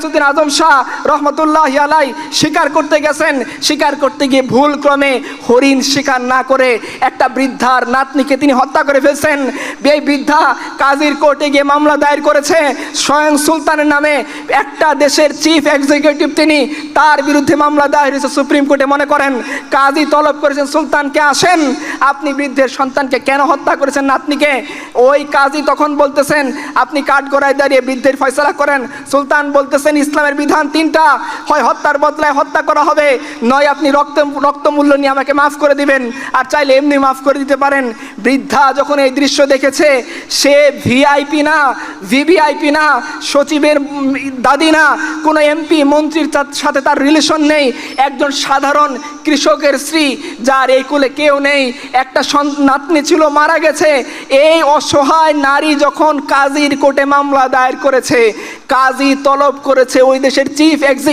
গিয়াসুদ্দিন আজম শাহ রহমতুল্লাহ আলাই শিকার করতে গেছেন। শিকার করতে গিয়ে ভুল ক্রমে হরিণ শিকার না করে একটা বৃদ্ধার নাতনিকে তিনি হত্যা করে ফেলছেন। এই বৃদ্ধা কাজীর কোর্টে গিয়ে মামলা দায়ের করেছে। স্বয়ং সুলতানের নামে একটা দেশের চিফ এক্সিকিউটিভ তিনি তার বিরুদ্ধে মামলা দায়ের হয়েছে সুপ্রিম কোর্টে। মনে করেন, কাজী তলব করেছেন সুলতানকে আসেন? আপনি বৃদ্ধের সন্তানকে কেন হত্যা করেছেন নাতনিকে? ওই কাজী তখন বলতেছেন, আপনি কাঠ গড়ায় দাঁড়িয়ে বৃদ্ধের ফয়সলা করেন। সুলতান বলতেছেন ইসলামের বিধান তিনটা। হয় হত্যার বদলায় হত্যা করা হবে, নয় আপনি রক্ত রক্ত মূল্য নিয়ে আমাকে মাফ করে দিবেন, আর চাইলে এমনি মাফ করে দিতে পারেন। বৃদ্ধা যখন এই দৃশ্য দেখেছে, সে ভিআইপি না ভিভিআইপি না, সচিবের দাদি না, কোনো এমপি মন্ত্রীর সাথে তার রিলেশন নেই। একজন সাধারণ কৃষকের স্ত্রী, যার এই কুলে কেউ নেই। একটা নাতনি ছিল, মারা গেছে। এই অসহায় নারী যখন কাজীর কোর্টে মামলা দায়ের করেছে কাজী তলব করেছে ওই দেশের চিফ এক্সিকিউটিভ